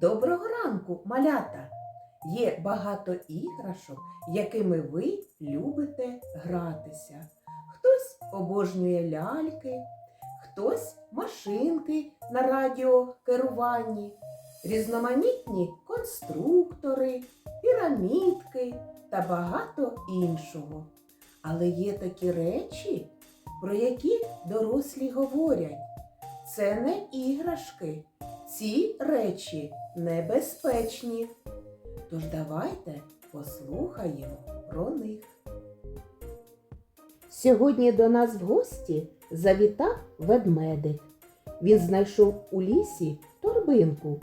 Доброго ранку, малята! Є багато іграшок, якими ви любите гратися. Хтось обожнює ляльки, хтось машинки на радіокеруванні, різноманітні конструктори, пірамідки та багато іншого. Але є такі речі, про які дорослі говорять. Це не іграшки. Ці речі небезпечні. Тож давайте послухаємо про них. Сьогодні до нас в гості завітав ведмедик. Він знайшов у лісі торбинку,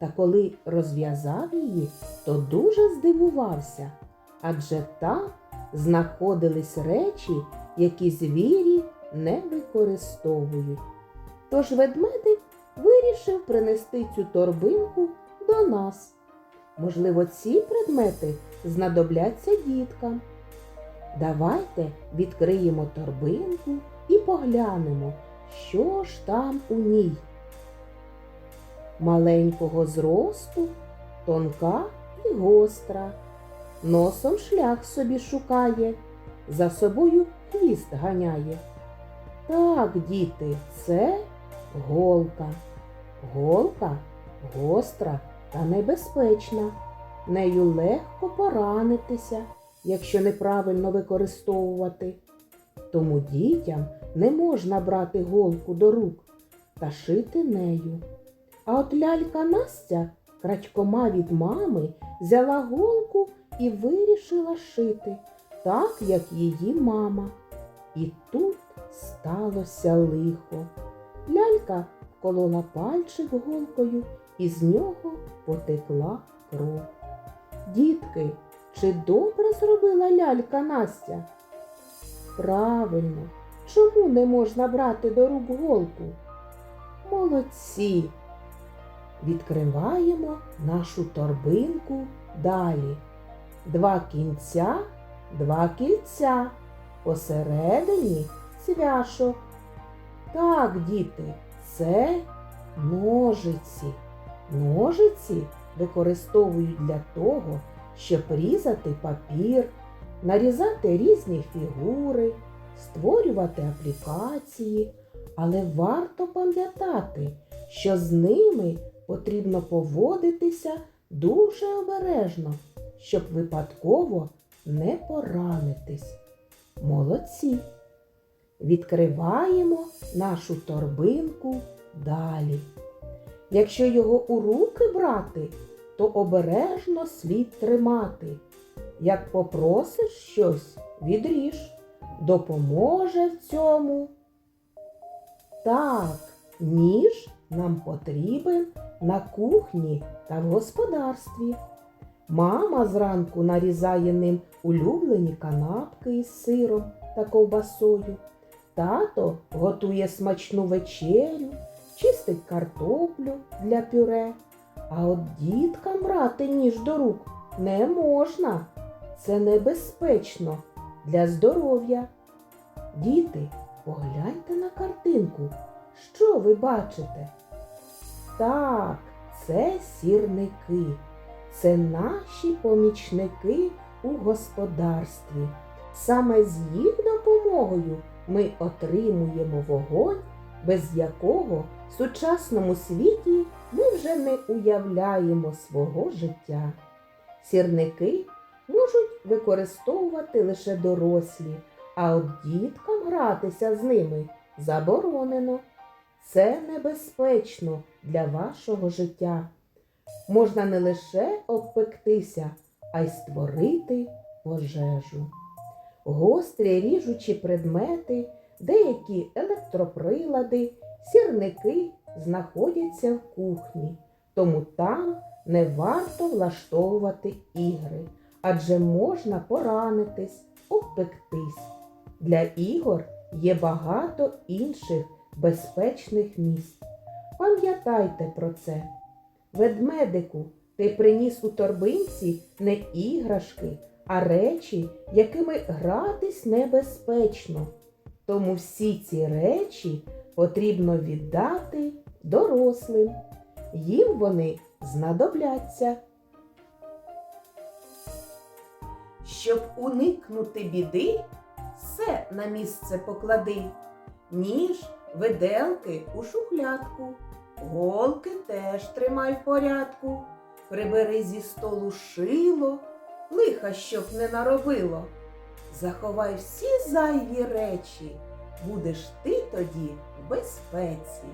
та коли розв'язав її, то дуже здивувався, адже там знаходились речі, які звірі не використовують. Тож ведмедик вирішив принести цю торбинку до нас. Можливо, ці предмети знадобляться діткам. Давайте відкриємо торбинку і поглянемо, що ж там у ній. Маленького зросту, тонка і гостра. Носом шлях собі шукає, за собою хвіст ганяє. Так, діти, це голка. Голка гостра та небезпечна. Нею легко поранитися, якщо неправильно використовувати. Тому дітям не можна брати голку до рук та шити нею. А от лялька Настя, крадькома від мами, взяла голку і вирішила шити, так, як її мама. І тут сталося лихо. Лялька вколола пальчик голкою, і з нього потекла кров. Дітки, чи добре зробила лялька Настя? Правильно, чому не можна брати до рук голку? Молодці. Відкриваємо нашу торбинку далі. Два кінця, два кільця, посередині цвяшок. Так, діти, це ножиці. Ножиці використовують для того, щоб різати папір, нарізати різні фігури, створювати аплікації, але варто пам'ятати, що з ними потрібно поводитися дуже обережно, щоб випадково не поранитись. Молодці! Відкриваємо нашу торбинку далі. Якщо його у руки брати, то обережно слід тримати. Як попросиш щось, відріж, допоможе в цьому. Так, ніж нам потрібен на кухні та в господарстві. Мама зранку нарізає ним улюблені канапки із сиром та ковбасою. Тато готує смачну вечерю, чистить картоплю для пюре. А от діткам брати ніж до рук не можна. Це небезпечно для здоров'я. Діти, погляньте на картинку. Що ви бачите? Так, це сірники. Це наші помічники у господарстві. Саме з їх допомогою ми отримуємо вогонь, без якого в сучасному світі ми вже не уявляємо свого життя. Сірники можуть використовувати лише дорослі, а от діткам гратися з ними заборонено. Це небезпечно для вашого життя. Можна не лише обпектися, а й створити пожежу. Гострі ріжучі предмети, деякі електроприлади, сірники знаходяться в кухні, тому там не варто влаштовувати ігри, адже можна поранитись, обпектись. Для ігор є багато інших безпечних місць. Пам'ятайте про це. Ведмедику, ти приніс у торбинці не іграшки, а речі, якими гратись небезпечно. Тому всі ці речі потрібно віддати дорослим. їм вони знадобляться. Щоб уникнути біди, все на місце поклади. Ніж, виделки у шухлядку, голки теж тримай в порядку. Прибери зі столу шило, лиха щоб не наробило. Заховай всі зайві речі, будеш ти тоді в безпеці.